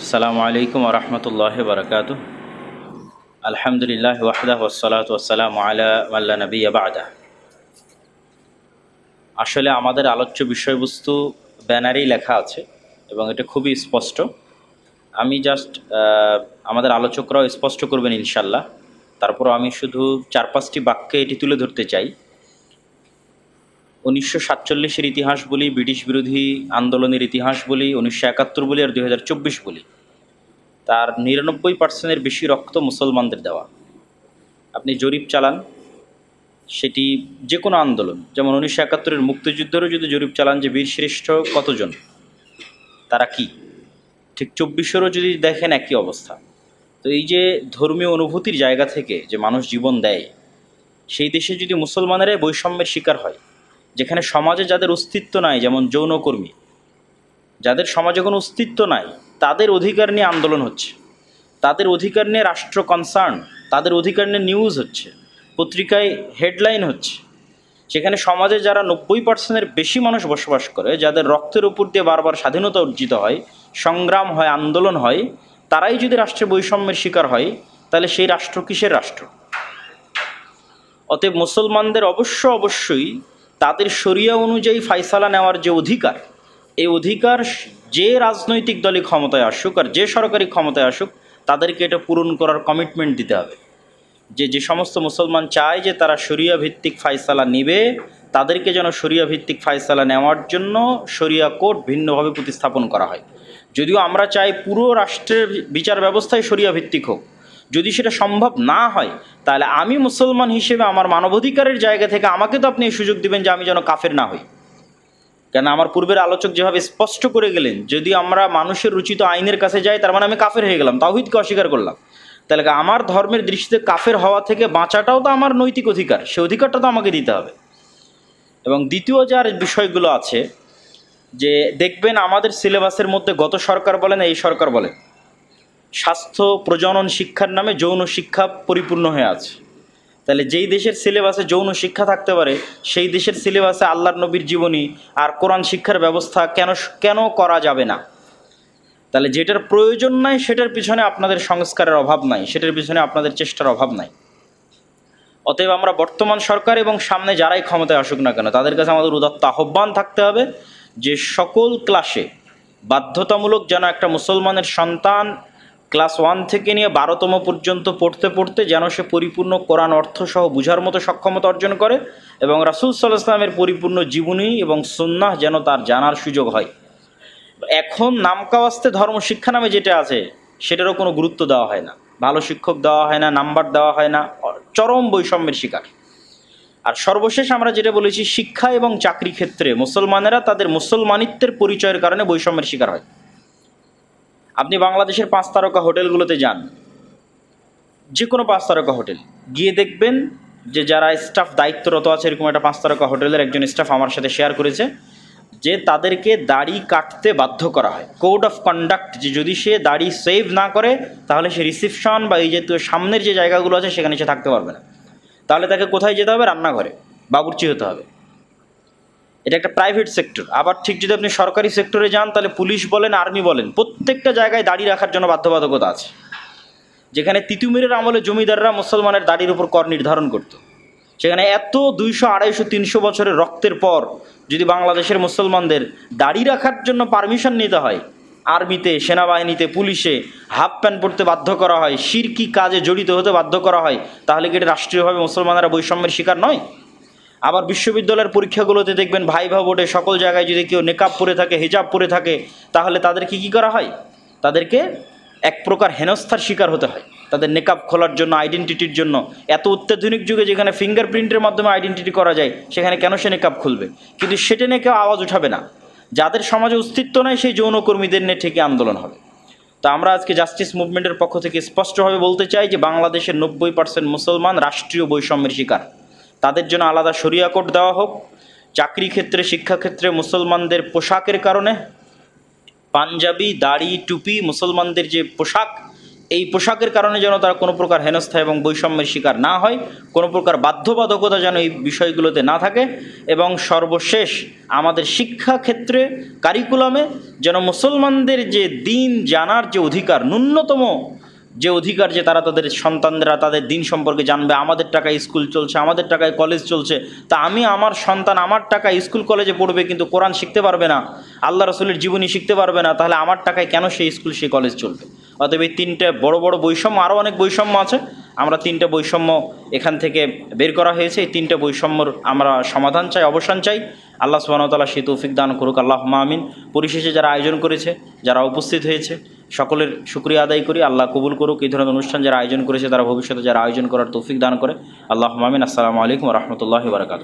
আসসালামু আলাইকুম রহমতুল্লাহ বরকাত আলহামদুলিল্লাহ ওয়াহদা ওসালাত ওসালাম আলা আল্লা নবী আবাদা আসলে আমাদের আলোচ্য বিষয়বস্তু ব্যানারেই লেখা আছে এবং এটা খুবই স্পষ্ট। আমি জাস্ট আমাদের আলোচকরাও স্পষ্ট করবেন ইনশাল্লাহ তারপর আমি শুধু চার পাঁচটি বাক্যে এটি তুলে ধরতে চাই। উনিশশো সাতচল্লিশের ইতিহাস বলি, ব্রিটিশ বিরোধী আন্দোলনের ইতিহাস বলি, উনিশশো একাত্তর বলি আর দুই হাজার চব্বিশ বলি। তার নিরানব্বই পার্সেন্টের বেশি রক্ত মুসলমানদের দেওয়া। আপনি জরিপ চালান, সেটি যে কোনো আন্দোলন, যেমন উনিশশো একাত্তরের মুক্তিযুদ্ধেরও যদি জরিপ চালান যে বীরশ্রেষ্ঠ কতজন, তারা কি? ঠিক চব্বিশেরও যদি দেখেন একই অবস্থা। তো এই যে ধর্মীয় অনুভূতির জায়গা থেকে যে মানুষ জীবন দেয়, সেই দেশে যদি মুসলমানেরাই বৈষম্যের শিকার হয় যেখানে সমাজে যাদের অস্তিত্ব নাই, যেমন যৌনকর্মী যাদের সমাজে কোনো অস্তিত্ব নাই, তাদের অধিকার নিয়ে আন্দোলন হচ্ছে। তাদের অধিকার নিয়ে রাষ্ট্র কনসার্ন তাদের অধিকার নিয়ে নিউজ হচ্ছে, পত্রিকায় হেডলাইন হচ্ছে। সেখানে সমাজে যারা নব্বই পার্সেন্টের বেশি মানুষ বসবাস করে, যাদের রক্তের উপর দিয়ে বারবার স্বাধীনতা অর্জিত হয়, সংগ্রাম হয়, আন্দোলন হয়, তারাই যদি রাষ্ট্রের বৈষম্যের শিকার হয়, তাহলে সেই রাষ্ট্র কিসের রাষ্ট্র? অতএব মুসলমানদের অবশ্য অবশ্যই তাদের শরিয়া অনুযায়ী ফাইসালা নেওয়ার যে অধিকার, এই অধিকার যে রাজনৈতিক দলই ক্ষমতায় আসুক আর যে সরকারি ক্ষমতায় আসুক, তাদেরকে এটা পূরণ করার কমিটমেন্ট দিতে হবে। যে যে সমস্ত মুসলমান চায় যে তারা শরিয়া ভিত্তিক ফাইসালা নেবে, তাদেরকে যেন শরিয়া ভিত্তিক ফাইসালা নেওয়ার জন্য শরিয়া কোর্ট ভিন্নভাবে প্রতিস্থাপন করা হয়। যদিও আমরা চাই পুরো রাষ্ট্রের বিচার ব্যবস্থায় শরিয়া ভিত্তিক হোক যদি সেটা সম্ভব না হয়, তাহলে আমি মুসলমান হিসেবে আমার মানবাধিকারের জায়গা থেকে আমাকে তো আপনি এই সুযোগ দিবেন যে আমি যেন কাফের না হই। কেন আমার পূর্বের আলোচক যেভাবে স্পষ্ট করে গেলেন, যদি আমরা মানুষের রুচিত আইনের কাছে যাই, তার মানে আমি কাফের হয়ে গেলাম, তাওহিদকে অস্বীকার করলাম। তাহলে আমার ধর্মের দৃষ্টিতে কাফের হওয়া থেকে বাঁচাটাও তো আমার নৈতিক অধিকার, সে অধিকারটা তো আমাকে দিতে হবে। এবং দ্বিতীয় যার বিষয়গুলো আছে, যে দেখবেন আমাদের সিলেবাসের মধ্যে গত সরকার বলেন, এই সরকার বলেন স্বাস্থ্য, প্রজনন শিক্ষার নামে যৌন শিক্ষা পরিপূর্ণ হয়ে আছে। তাহলে যেই দেশের সিলেবাসে যৌন শিক্ষা থাকতে পারে, সেই দেশের সিলেবাসে আল্লাহর নবীর জীবনী আর কোরআন শিক্ষার ব্যবস্থা কেন কেন করা যাবে না? তাহলে যেটার প্রয়োজন নাই, সেটার পিছনে আপনাদের সংস্কারের অভাব নাই, সেটার পিছনে আপনাদের চেষ্টার অভাব নাই। অতএব আমরা বর্তমান সরকার এবং সামনে যারাই ক্ষমতায় আসুক না কেন, তাদের কাছে আমাদের উদাত্ত আহ্বান থাকতে হবে যে সকল ক্লাসে বাধ্যতামূলক যেন একটা মুসলমানের সন্তান ক্লাস ওয়ান থেকে নিয়ে বারোতম পর্যন্ত পড়তে পড়তে যেন সে পরিপূর্ণ কোরআন অর্থ সহ বুঝার মতো সক্ষমতা অর্জন করে এবং রাসুল সাল্লাহ ইসলামের পরিপূর্ণ জীবনী এবং সুন্নাহ যেন তার জানার সুযোগ হয়। এখন নামকাওয়াস্তে ধর্ম শিক্ষা নামে যেটা আছে, সেটারও কোনো গুরুত্ব দেওয়া হয় না। ভালো শিক্ষক দেওয়া হয় না, নাম্বার দেওয়া হয় না চরম বৈষম্যের শিকার। আর সর্বশেষ আমরা যেটা বলেছি, শিক্ষা এবং চাকরি ক্ষেত্রে মুসলমানেরা তাদের মুসলমানিত্বের পরিচয়ের কারণে বৈষম্যের শিকার হয়। আপনি বাংলাদেশের পাঁচ তারকা হোটেলগুলোতে যান। যে কোনো পাঁচ তারকা হোটেল। গিয়ে দেখবেন যে যারা স্টাফ দায়িত্বরত আছে, এরকম একটা পাঁচ তারকা হোটেলের একজন স্টাফ আমার সাথে শেয়ার করেছে, যে তাদেরকে দাড়ি কাটতে বাধ্য করা হয়। কোড অফ কন্ডাক্ট যে যদি সে দাড়ি সেভ না করে, তাহলে সে রিসিপশন বা এই যে সামনের যে জায়গাগুলো আছে, সেখানে সে থাকতে পারবে না। তাহলে তাকে কোথায় যেতে হবে? রান্নাঘরে। বাবুর্চি হতে হবে। এটা একটা প্রাইভেট সেক্টর আবার ঠিক যদি আপনি সরকারি সেক্টরে যান, তাহলে পুলিশ বলেন আর্মি বলেন, প্রত্যেকটা জায়গায় দাড়ি রাখার জন্য বাধ্যবাধকতা আছে। যেখানে তিতুমিরের আমলে জমিদাররা মুসলমানের দাড়ির উপর কর নির্ধারণ করত। সেখানে এত দুইশো, আড়াইশো, তিনশো বছরের রক্তের পর যদি বাংলাদেশের মুসলমানদের দাড়ি রাখার জন্য পারমিশন নিতে হয় আর্মিতে সেনাবাহিনীতে, পুলিশে হাফ প্যান্ট পরতে বাধ্য করা হয় শিরকি কাজে জড়িত হতে বাধ্য করা হয়, তাহলে কি এটা রাষ্ট্রীয়ভাবে মুসলমানেরা বৈষম্যের শিকার নয়? আবার বিশ্ববিদ্যালয়ের পরীক্ষাগুলোতে দেখবেন ভাই ভা বোর্ডে সকল জায়গায় যদি কেউ নেকাব পরে থাকে, হিজাব পরে থাকে, তাহলে তাদেরকে কি করা হয়? তাদেরকে এক প্রকার হেনস্থার শিকার হতে হয়। তাদের নেকাব খোলার জন্য আইডেন্টিটির জন্য। এত অত্যাধুনিক যুগে যেখানে ফিঙ্গারপ্রিন্টের মাধ্যমে আইডেন্টিটি করা যায়, সেখানে কেন সে নেকাব খুলবে? কিন্তু সেটা নিয়ে কেউ আওয়াজ উঠাবে না। যাদের সমাজে অস্তিত্ব নাই, সেই যৌনকর্মীদের নিয়ে ঠিকই আন্দোলন হবে। তো আমরা আজকে জাস্টিস মুভমেন্টের পক্ষ থেকে স্পষ্টভাবে বলতে চাই যে, বাংলাদেশের নব্বই পার্সেন্ট মুসলমান রাষ্ট্রীয় বৈষম্যের শিকার। তাদের জন্য আলাদা সরিয়া কোড দেওয়া হোক। চাকরি ক্ষেত্রে শিক্ষাক্ষেত্রে মুসলমানদের পোশাকের কারণে পাঞ্জাবি, দাড়ি, টুপি মুসলমানদের যে পোশাক, এই পোশাকের কারণে যেন তারা কোনো প্রকার হেনস্থা এবং বৈষম্যের শিকার না হয়, কোনো প্রকার বাধ্যবাধকতা যেন এই বিষয়গুলোতে না থাকে এবং সর্বশেষ আমাদের শিক্ষা ক্ষেত্রে কারিকুলামে যেন মুসলমানদের যে দিন জানার যে অধিকার, ন্যূনতম যে অধিকার যে তারা তাদের সন্তানরা তাদের দিন সম্পর্কে জানবে, আমাদের টাকায় স্কুল চলছে, আমাদের টাকায় কলেজ চলছে, তা আমি আমার সন্তান আমার টাকায় স্কুল কলেজে পড়বে কিন্তু কোরআন শিখতে পারবে না, আল্লাহ রসুলের জীবনী শিখতে পারবে না, তাহলে আমার টাকায় কেন সেই স্কুল, সেই কলেজ চলবে? অতএব এই তিনটে বড় বড় বৈষম্য আরও অনেক বৈষম্য আছে, আমরা তিনটে বৈষম্য এখান থেকে বের করা হয়েছে, এই তিনটে বৈষম্যর আমরা সমাধান চাই, অবসান চাই। আল্লাহ সুবাহতাল্লাহ সে তৌফিক দান করুক আল্লাহ মামিন পরিশেষে যারা আয়োজন করেছে, যারা উপস্থিত হয়েছে সকলের শুক্রিয়া আদায় করি। আল্লাহ কবুল করুক। এই ধরনের অনুষ্ঠান যারা আয়োজন করেছে, তারা ভবিষ্যতে যারা আয়োজন করার তৌফিক দান করে। আল্লাহ মামিন আসসালামু আলাইকুম রহমতুল্লাহ বারকাত